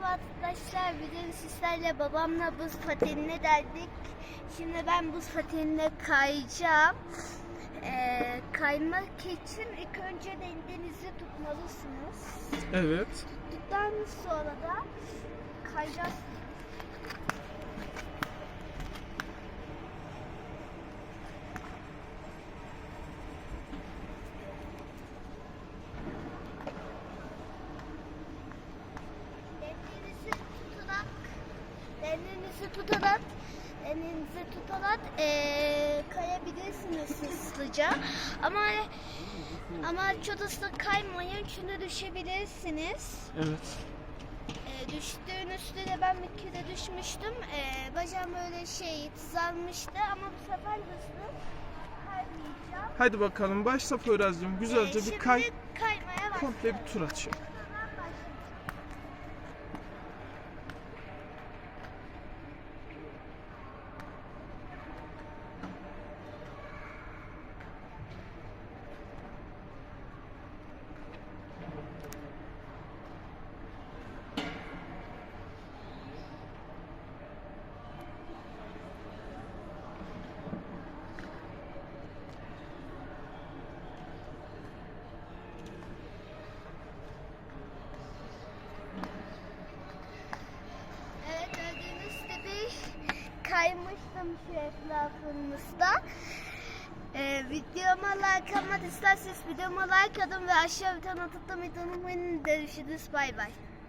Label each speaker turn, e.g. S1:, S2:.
S1: Merhaba arkadaşlar. Bugün sizlerle babamla buz patenine derdik. Şimdi ben buz patenine kayacağım. Ee, kaymak için ilk önce dengenizi tutmalısınız.
S2: Evet.
S1: Tuttuktan sonra da kayacağız. Dengenizi tutarak dengenizi tutarak dengenizi tutarak eee kayabilirsiniz hızlıca. Ama ama çok hızlı kaymayın çünkü düşebilirsiniz.
S2: Evet.
S1: Eee düştüğünüzde de ben bir kere düşmüştüm. Eee bacağım böyle şey tızalmıştı ama bu sefer hızlı kaymayacağım.
S2: Hadi bakalım başla Poyraz'cığım. Güzelce
S1: Eee,
S2: bir kay.
S1: kaymaya başlayalım.
S2: Komple bir tur at şimdi.
S1: Buradan başlayalım. Evet gördüğünüz gibi kaymıştım şu etrafımızda. Ee, videoma like atmak isterseniz videoma like atın ve aşağı bir tane atıp da unutmayın. Görüşürüz bay bay.